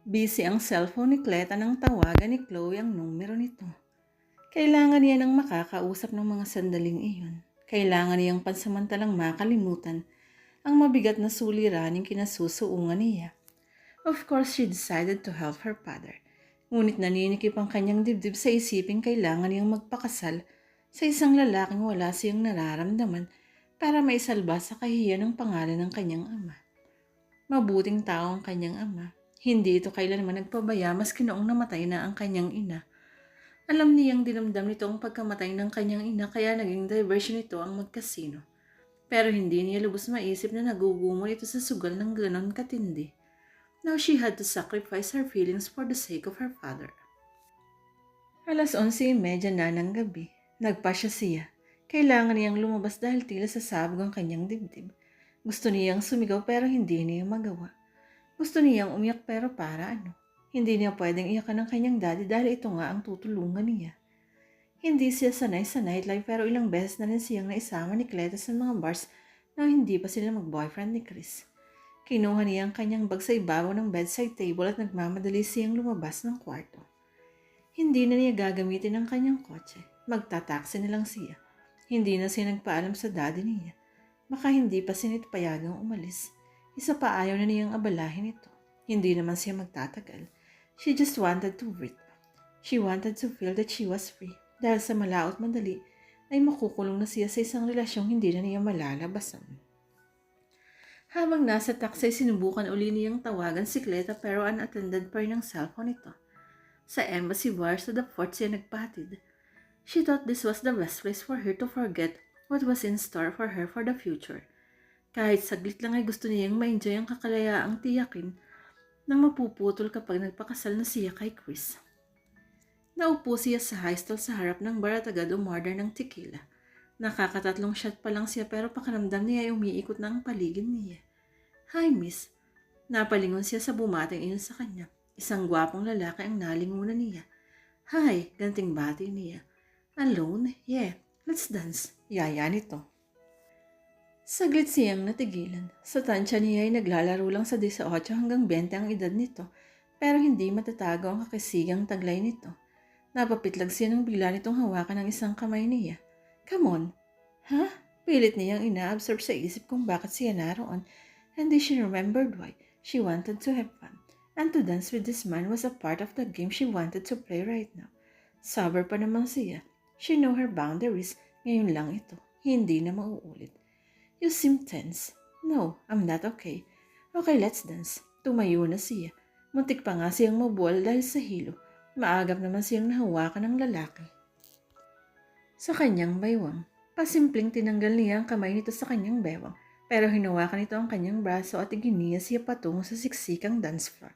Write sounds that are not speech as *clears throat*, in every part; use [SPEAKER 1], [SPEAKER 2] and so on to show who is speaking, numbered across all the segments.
[SPEAKER 1] Busy ang cellphone ni Cleta nang tawagan ni Chloe ang numero nito. Kailangan niya ng makakausap ng mga sandaling iyon. Kailangan niyang pansamantalang makalimutan ang mabigat na suliraning kinasusuungan niya. Of course, she decided to help her father. Ngunit naninikip ang kanyang dibdib sa isiping kailangan niyang magpakasal sa isang lalaking wala siyang nararamdaman para maisalba sa kahihiyan ng pangalan ng kanyang ama. Mabuting tao ang kanyang ama. Hindi ito kailanman nagpabaya maski noong namatay na ang kanyang ina. Alam niyang dinamdam nito ang pagkamatay ng kanyang ina kaya naging diversion nito ang magkasino. Pero hindi niya lubos maisip na nagugumol ito sa sugal ng ganon katindi. Now she had to sacrifice her feelings for the sake of her father. Alas 11.30 na ng gabi. Nagpa siya. Kailangan niyang lumabas dahil tila sa sabog ang kanyang dibdib. Gusto niyang sumigaw pero hindi niya magawa. Gusto niyang umiyak pero para ano? Hindi niya pwedeng iyakan ng kanyang daddy dahil ito nga ang tutulungan niya. Hindi siya sanay sa nightlife pero ilang beses na rin siyang naisama ni Cleta sa mga bars na hindi pa sila mag-boyfriend ni Chris. Kinuha niya ang kanyang bag sa ibabaw ng bedside table at nagmamadali siyang lumabas ng kwarto. Hindi na niya gagamitin ang kanyang kotse. Magtataksi na lang siya. Hindi na siya nagpaalam sa daddy niya. Baka hindi pa siya nito payagang umalis. Isa pa ayaw na niyang abalahin ito. Hindi naman siya magtatagal. She just wanted to breathe. She wanted to feel that she was free. Dahil sa malaot madali, ay makukulong na siya sa isang relasyong hindi na niya malalabasan. Habang nasa taxi, sinubukan uli niyang tawagan si Cleta pero unattended pa rin ang cellphone nito. Sa embassy bar sa the fort siya nagpatid. She thought this was the best place for her to forget what was in store for her for the future. Kahit saglit lang ay gusto niyang ma-enjoy ang kakalayaang tiyakin nang mapuputol kapag nagpakasal na siya kay Chris. Naupo siya sa high stall sa harap ng bar at agad umorder ng tequila. Nakakatatlong shot pa lang siya pero pakiramdam niya ay umiikot na ang paligid niya. Hi, miss. Napalingon siya sa bumating iyon sa kanya. Isang gwapong lalaki ang nalingunan niya. Hi, ganting bati niya. Alone? Yeah, let's dance. Yaya nito. Saglit siyang natigilan. Sa tansya niya ay naglalaro lang sa 18 hanggang 20 ang edad nito, pero hindi matatago ang kakisigang taglay nito. Napapitlag siya nang bigla nitong hawakan ng isang kamay niya. Come on. Ha? Huh? Pilit niyang ina-absorb sa isip kung bakit siya naroon, and she remembered why she wanted to have fun. And to dance with this man was a part of the game she wanted to play right now. Sober pa naman siya. She know her boundaries. Ngayon lang ito. Hindi na mauulit. You seem tense. No, I'm not okay. Okay, let's dance. Tumayo na siya. Muntik pa nga siyang mabuwal dahil sa hilo. Maagap naman siyang nahawakan ng lalaki. Sa kanyang baywang, pasimpleng tinanggal niya ang kamay nito sa kanyang bewang, pero hinawakan nito ang kanyang braso at iginiya siya patungo sa siksikang dance floor.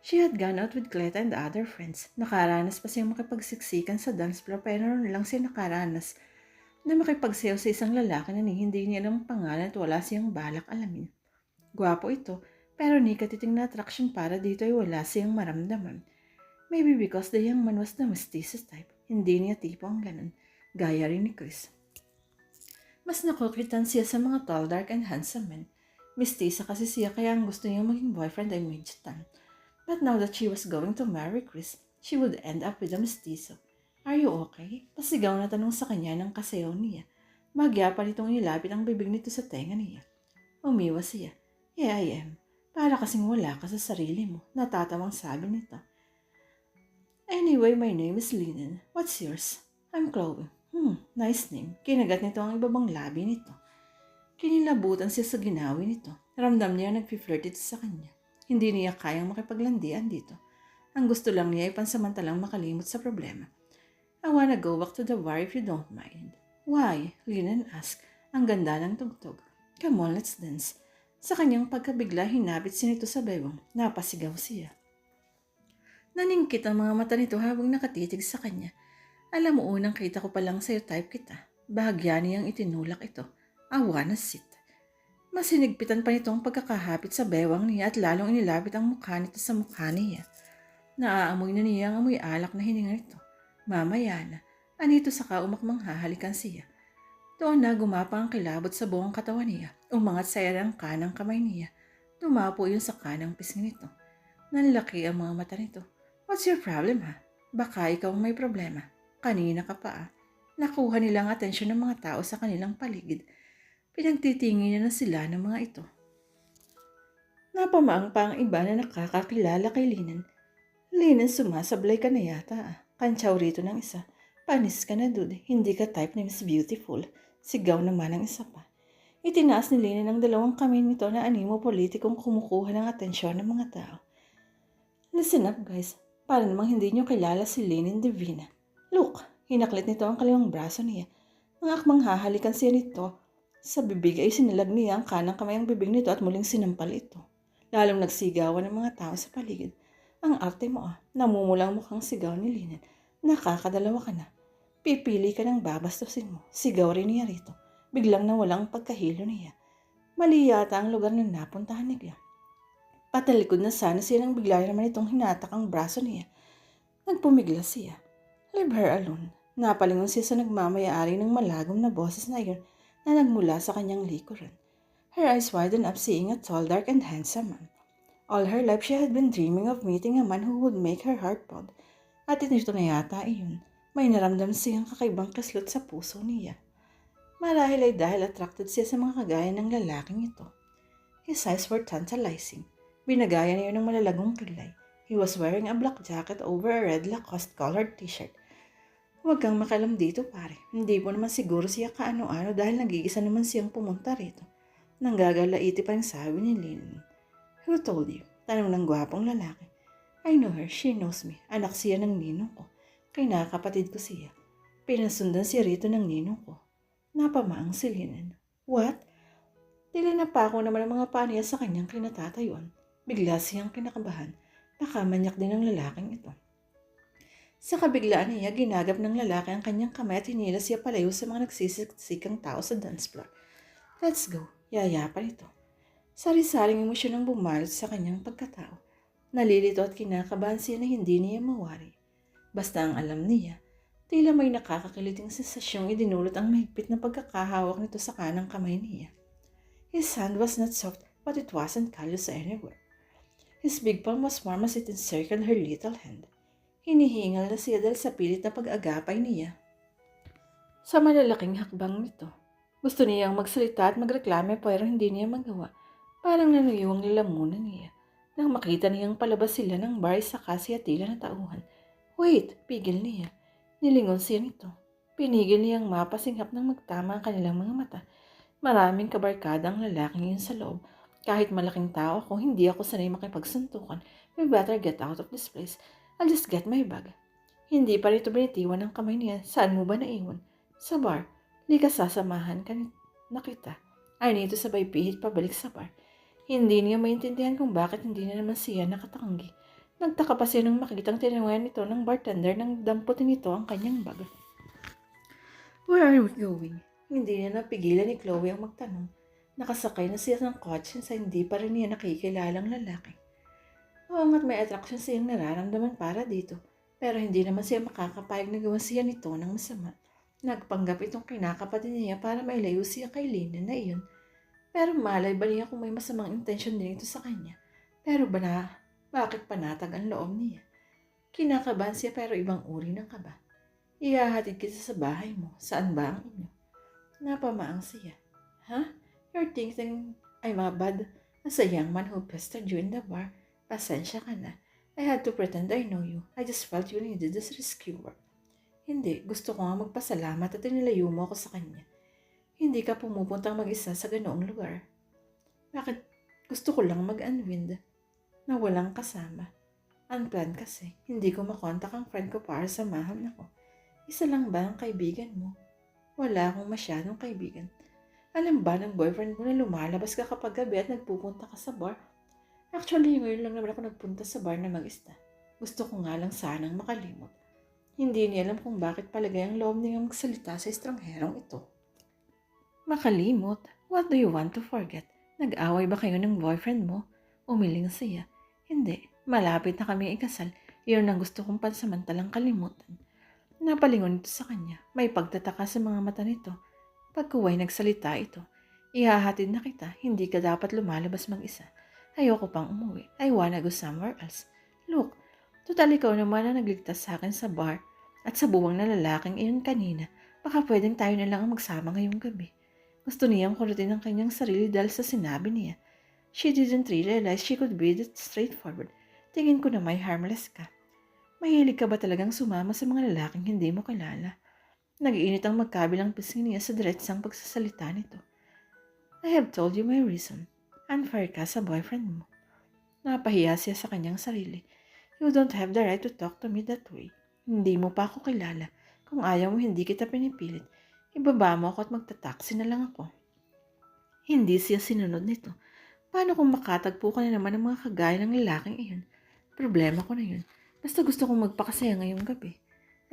[SPEAKER 1] She had gone out with Cleta and the other friends. Nakaranas pa siyang makipagsiksikan sa dance floor pero lang siya nakaranas na makipagsayaw sa isang lalaki na hindi niya alam ang pangalan at wala siyang balak alamin. Gwapo ito, pero ni katiting na attraction para dito ay wala siyang maramdaman. Maybe because the young man was the mestizo type. Hindi niya tipo ang ganun. Gaya rin ni Chris. Mas nakukitan siya sa mga tall, dark, and handsome men. Mestiza kasi siya kaya ang gusto niya maging boyfriend ay medyo tan. But now that she was going to marry Chris, she would end up with a mestizo. Are you okay? Pasigaw na tanong sa kanya ng kasayaw niya. Magya pa nitong ilapit ang bibig nito sa tenga niya. Umiwas siya. Yeah, I am. Para kasing wala ka sa sarili mo. Natatawang sabi nito. Anyway, my name is Linen. What's yours? I'm Chloe. Hmm, nice name. Kinagat nito ang ibabang labi nito. Kinilabutan siya sa ginawi nito. Ramdam niya nagpi-flirt ito sa kanya. Hindi niya kayang makipaglandian dito. Ang gusto lang niya ay pansamantalang makalimot sa problema. I wanna go back to the bar if you don't mind. Why? Linen asked. Ang ganda ng tugtog. Come on, let's dance. Sa kanyang pagkabigla, hinapit siya nito sa bewang. Napasigaw siya. Naningkit ang mga mata nito habang nakatitig sa kanya. Alam mo unang kita ko pa lang sa'yo type kita. Bahagya niyang itinulak ito. I wanna sit. Masinigpitan pa nitong pagkakahapit sa bewang niya at lalong inilapit ang mukha nito sa mukha niya. Naaamoy na niya ang amoy alak na hininga nito. Mamaya na, anito saka umakmang hahalikan siya. Doon na gumapang ang kilabot sa buong katawan niya. Umangat sa ang kanang kamay niya. Tumapo yun sa kanang pisngi nito. Nanlaki ang mga mata nito. What's your problem ha? Baka ikaw may problema. Kanina ka pa ah. Nakuha nilang atensyon ng mga tao sa kanilang paligid. Pinagtitingin niya na sila ng mga ito. Napamaang pa ang iba na nakakakilala kay Linan. Linan, sumasablay ka na yata ah. Kantsaw rito ng isa. Panis ka na dude, hindi ka type ni Miss Beautiful. Sigaw naman ang isa pa. Itinaas ni Linan ang dalawang kamay nito na animo politikong kumukuha ng atensyon ng mga tao. Listen up guys, para namang hindi nyo kilala si Lenin Divina. Look, hinaklit nito ang kaliwang braso niya. Ang akmang hahalikan siya nito. Sa bibig ay sinilag niya ang kanang kamay ang bibig nito at muling sinampal ito. Lalong nagsigawan ng mga tao sa paligid. Ang arte mo ah, namumulang mukhang sigaw ni Lenin. Nakakadalawa ka na. Pipili ka ng babastusin mo. Sigaw rin niya rito. Biglang nawalang pagkahilo niya. Mali yata ang lugar na napuntahan ni Glam. Patalikod na sana siya nang bigla naman itong hinatak ang braso niya. Nagpumigla siya. Leave her alone. Napalingon siya sa nagmamayari ng malagom na boses na iyon na nagmula sa kanyang likuran. Her eyes widened up seeing a tall, dark, and handsome man. All her life she had been dreaming of meeting a man who would make her heart pound. At ito na yata iyon. May naramdam siyang kakaibang kislot sa puso niya. Marahil ay dahil attracted siya sa mga kagaya ng lalaking ito. His eyes were tantalizing. Binagaya niya ng malalagong kilay. He was wearing a black jacket over a red Lacoste-colored t-shirt. Huwag kang makalam dito, pare. Hindi po naman siguro siya kaano-ano dahil nagigisa naman siyang pumunta rito. Nanggagalaiti pa yung sabi ni Lynn. Who told you? Tanong ng gwapong lalaki. I know her. She knows me. Anak siya ng ninong ko. Kinakapatid ko siya. Pinasundan siya rito ng ninong ko. Napamaang si Linan. What? Tila na pa ako naman ang mga paniya sa kanyang kinatatayuan. Bigla siyang kinakabahan. Baka manyak din ang lalaking ito. Sa kabiglaan niya, ginagap ng lalaki ang kanyang kamay at hinila siya palayo sa mga nagsisisikang tao sa dance floor. Let's go. Yayapan ito. Sari-saring emosyon ang bumalot sa kanyang pagkatao. Nalilito at kinakabahan siya na hindi niya mawari. Basta ang alam niya, tila may nakakakiliting sensasyong idinulot ang mahigpit na pagkakahawak nito sa kanang kamay niya. His hand was not soft, but it wasn't callous anywhere. His big palm was warm as it encircled her little hand. Hinihingal na siya dahil sa pilit na pag-agapay niya. Sa malalaking hakbang nito, gusto niyang magsalita at magreklame pero hindi niya magawa. Parang nanuyuwang nilamunan niya. Nang makita niyang palabas sila ng bar sa kasiyatila na tauhan. Wait, pigil niya. Nilingon siya nito. Pinigil niyang mapasinghap ng magtama ang kanilang mga mata. Maraming kabarkada ang lalaking yun sa loob. Kahit malaking tao ako, hindi ako sanay makipagsuntukan. We better get out of this place. I'll just get my bag. Hindi pa rito binitiwan ng kamay niya. Saan mo ba naiwan? Sa bar. Di ka sasamahan ka na kita. I need to sabay pihit pabalik sa bar. Hindi niya maintindihan kung bakit hindi na naman siya nakatanggi. Nagtaka pa siya nung makitang tinanungan nito ng bartender nang damputin nito ang kanyang bag. Where are we going? Hindi niya napigilan ni Chloe ang magtanong. Nakasakay na siya ng kotse sa hindi pa rin niya nakikilalang lalaki. Oo nga't may attraction siyang nararamdaman para dito. Pero hindi naman siya makakapayag na gawa siya nito ng masama. Nagpanggap itong kinakapatid niya para mailayo siya kay Lina na iyon. Pero malay ba niya kung may masamang intensyon din ito sa kanya? Pero ba na, bakit panatag ang loob niya? Kinakabahan siya pero ibang uri ng kaba. Ihahatid kita sa bahay mo. Saan ba ang inyo? Napamaang siya. Huh? You're thinking I'm a bad as a young man who pestered you in the bar. Pasensya ka na. I had to pretend I know you. I just felt you needed this rescuer. Hindi, gusto ko nga magpasalamat at inilayo mo ako sa kanya. Hindi ka pumupuntang mag-isa sa ganoong lugar. Bakit? Gusto ko lang mag-unwind. Na walang kasama. Unplanned kasi. Hindi ko makontak ang friend ko para samahan ako. Isa lang ba ang kaibigan mo? Wala akong masyadong kaibigan. Alam ba ng boyfriend mo na lumalabas ka kapag gabi at nagpupunta ka sa bar? Actually, ngayon lang naman ako nagpunta sa bar na mag-ista. Gusto ko nga lang sanang makalimot. Hindi niya alam kung bakit palagay ang loob niya magsalita sa estrangherong ito. Makalimot? What do you want to forget? Nag-away ba kayo ng boyfriend mo? Umiling siya. Hindi. Malapit na kami ikasal. Iyon ang gusto kong pansamantalang kalimutan. Napalingon ito sa kanya. May pagtataka sa mga mata nito. Pagkuway nagsalita ito. Ihahatid na kita. Hindi ka dapat lumalabas mag-isa. Ayoko pang umuwi. I wanna go somewhere else. Look, total ikaw naman ang nagligtas sa akin sa bar at sa buwang na lalaking iyon kanina. Baka pwedeng tayo na lang ang magsama ngayong gabi. Gusto niyang kulitin ang kanyang sarili dahil sa sinabi niya. She didn't realize she could be that straightforward. Tingin ko na may harmless ka. Mahilig ka ba talagang sumama sa mga lalaking hindi mo kilala? Nag-iinit ang magkabilang pisngi niya sa diretsang pagsasalita nito. I have told you my reason. Unfair ka sa boyfriend mo. Napahiya siya sa kanyang sarili. You don't have the right to talk to me that way. Hindi mo pa ako kilala. Kung ayaw mo, hindi kita pinipilit. Ibaba mo ako at magtataksi na lang ako. Hindi siya sinunod nito. Paano kung makatagpo ka na naman ng mga kagaya ng lalaking iyon? Problema ko na yun. Basta gusto kong magpakasaya ngayong gabi.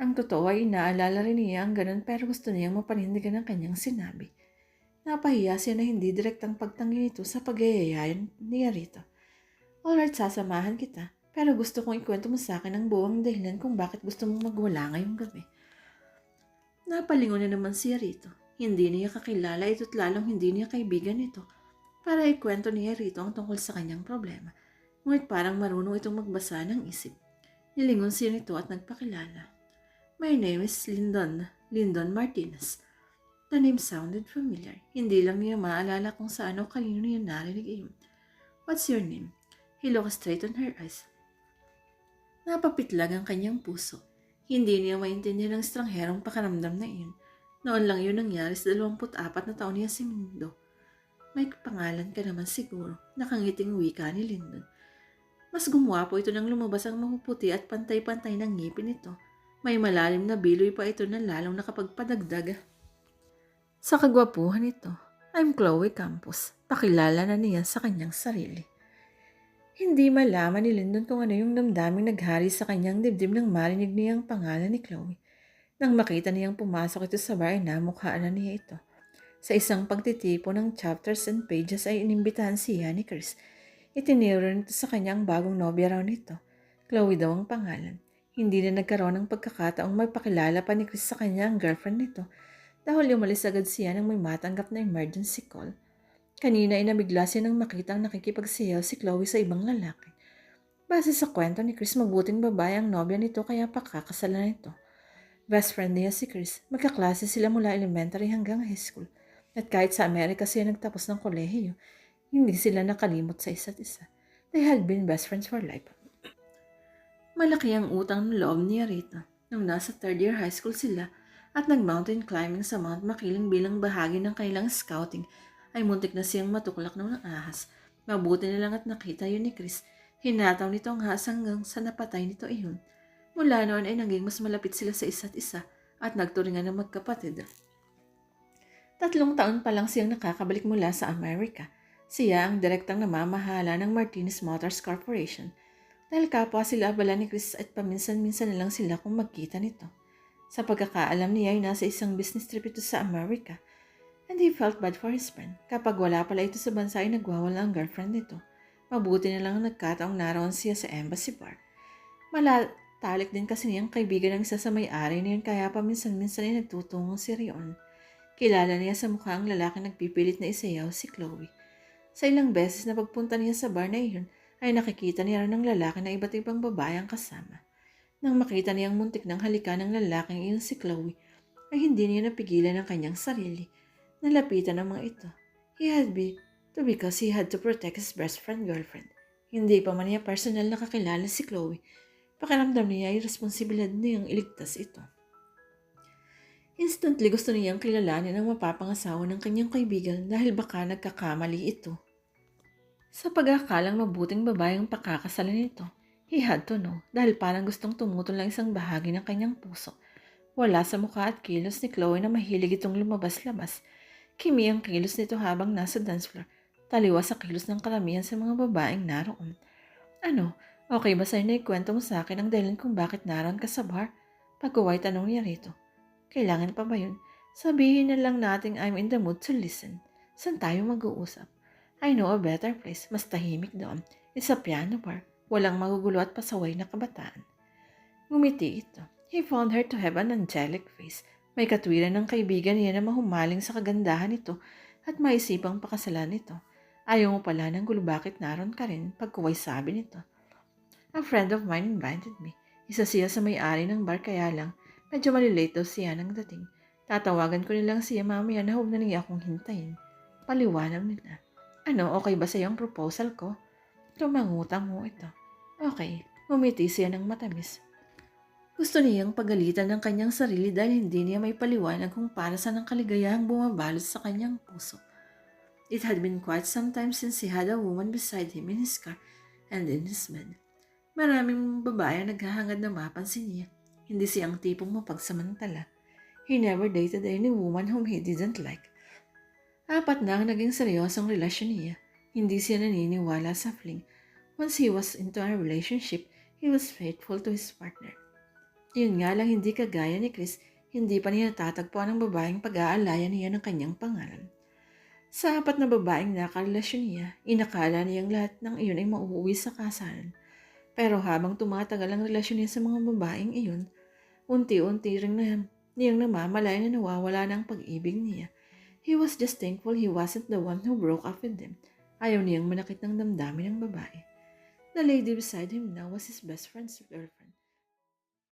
[SPEAKER 1] Ang totoo ay inaalala rin niya ang ganun pero gusto niyang mapanindigan ang kanyang sinabi. Napahiya siya na hindi direktang pagtanggi nito sa pagyayayan niya rito. Alright, sasamahan kita. Pero gusto kong ikwento mo sa akin ang buwang dahilan kung bakit gusto mong magwala ngayong gabi. Napalingon na naman siya rito. Hindi niya kakilala ito't lalong hindi niya kaibigan ito para ikwento niya rito ang tungkol sa kanyang problema. Ngunit parang marunong itong magbasa ng isip. Nilingon siya nito at nagpakilala. My name is Lyndon, Lyndon Martinez. The name sounded familiar. Hindi lang niya maalala kung saan o kanino niya narinig iyon. What's your name? He looked straight on her eyes. Napapitlag ang kanyang puso. Hindi niya maintindihan ang estrangherong pakaramdam na iyon. Noon lang yun nangyari sa 24 na taon niya si Mindo. May pangalan ka naman siguro, nakangiting wika ni Lyndon. Mas gumwapo ito nang lumabas ang mapuputi at pantay-pantay ng ngipin nito. May malalim na biloy pa ito na lalong nakapagpadagdag. Sa kagwapuhan nito, I'm Chloe Campos. Pakilala na niya sa kanyang sarili. Hindi malaman ni Lyndon kung ano yung damdaming naghari sa kanyang dibdib nang marinig niya ang pangalan ni Chloe. Nang makita niyang pumasok ito sa bar, namukhaan na niya ito. Sa isang pagtitipo ng chapters and pages ay inimbitahan siya ni Chris. Itiniro nito sa kanyang bagong nobya raw nito. Chloe daw ang pangalan. Hindi na nagkaroon ng pagkakataong magpakilala pa ni Chris sa kanya girlfriend nito dahil umalis agad siya nang may matanggap na emergency call. Kanina ay nabigla siya nang makitang nakikipagsiyaw si Chloe sa ibang lalaki. Base sa kwento ni Chris, mabuting babae ang nobya nito kaya pakakasalan nito. Best friend niya si Chris. Magkaklase sila mula elementary hanggang high school. At kahit sa Amerika siya nagtapos ng kolehiyo, hindi sila nakalimot sa isa't isa. They had been best friends for life. *clears throat* Malaki ang utang ng loob niya rito. Nung nasa third year high school sila at nag-mountain climbing sa Mount Makiling bilang bahagi ng kailang scouting, ay muntik na siyang matuklak ng ahas. Mabuti na lang at nakita yun ni Chris. Hinataw nito ang ahas hanggang sa napatay nito iyon. Mula noon ay naging mas malapit sila sa isa't isa at nagturingan ng magkapatid. Tatlong taon pa lang siyang nakakabalik mula sa Amerika. Siya ang direktang namamahala ng Martinez Motors Corporation. Dahil kapwa sila abala ni Chris at paminsan-minsan na lang sila kung magkita nito. Sa pagkakaalam niya ay nasa isang business trip ito sa Amerika. And he felt bad for his friend. Kapag wala pala ito sa bansa ay nagwawala ang girlfriend nito. Mabuti na lang nagkataong naroon siya sa embassy bar. Malatalik din kasi niyang kaibigan ng isa sa may-ari niyon kaya paminsan-minsan ay nagtutungo si Rion. Kilala niya sa mukha ang lalaki nagpipilit na isayaw si Chloe. Sa ilang beses na pagpunta niya sa bar na iyon, ay nakikita niya rin ng lalaki na iba't ibang babae ang kasama. Nang makita niyang muntik ng halika ng lalaking iyon si Chloe, ay hindi niya napigilan ang kanyang sarili. Nalapitan ang mga ito. He had be to because he had to protect his best friend girlfriend. Hindi pa man niya personal nakakilala si Chloe. Pakiramdam niya ay responsibilidad niyang iligtas ito. Instantly gusto niyang kilalanin ang mapapangasawa ng kanyang kaibigan dahil baka nagkakamali ito. Sa pag-akalang mabuting babae ang pakakasalan nito, he had to know dahil parang gustong tumutol lang isang bahagi ng kanyang puso. Wala sa mukha at kilos ni Chloe na mahilig itong lumabas-labas. Kimi ang kilos nito habang nasa dance floor, taliwa sa kilos ng karamihan sa mga babaeng naroon. Ano, okay ba sa'yo na ikwento mo sa akin ang dahilan kung bakit naroon ka sa bar? Pagkuway tanong niya rito. Kailangan pa ba yun? Sabihin na lang nating I'm in the mood to listen. Saan tayo mag-uusap? I know a better place. Mas tahimik doon. It's a piano bar. Walang magugulo at pasaway na kabataan. Ngumiti ito. He found her to have an angelic face. May katwiran ng kaibigan niya na mahumaling sa kagandahan nito at maisipang pakasalan nito. Ayaw mo pala ng gulo bakit naroon ka rin pagkuway sabi nito. A friend of mine invited me. Isa siya sa may-ari ng bar kaya lang medyo malilate daw siya ng dating. Tatawagan ko nilang siya mamaya na huwag na niya akong hintayin. Paliwanag nila. Ano, okay ba sa ang proposal ko? Tumangutang mo ito. Okay, umiti siya ng matamis. Gusto niyang pagalitan ng kanyang sarili dahil hindi niya may paliwanag kung para saan ang kaligayahang bumabalot sa kanyang puso. It had been quite some time since he had a woman beside him in his car and in his bed. Maraming babae ang naghahangad na mapansin niya. Hindi siya ang tipong mapagsamantala. He never dated any woman whom he didn't like. Apat na ang naging seryosong relasyon niya. Hindi siya naniniwala sa fling. Once he was into a relationship, he was faithful to his partner. Yun nga lang hindi kagaya ni Chris, hindi pa niya natatagpuan ang babaeng pag-aalayan niya ng kanyang pangalan. Sa apat na babaeng nakarelasyon niya, inakala niyang lahat ng iyon ay mauuwi sa kasalan. Pero habang tumatagal ang relasyon niya sa mga babaeng iyon, unti-unti rin na niyang namamalay na nawawala ng pag-ibig niya. He was just thankful he wasn't the one who broke up with them. Ayaw niyang manakit ng damdamin ng babae. The lady beside him now was his best friend's girlfriend.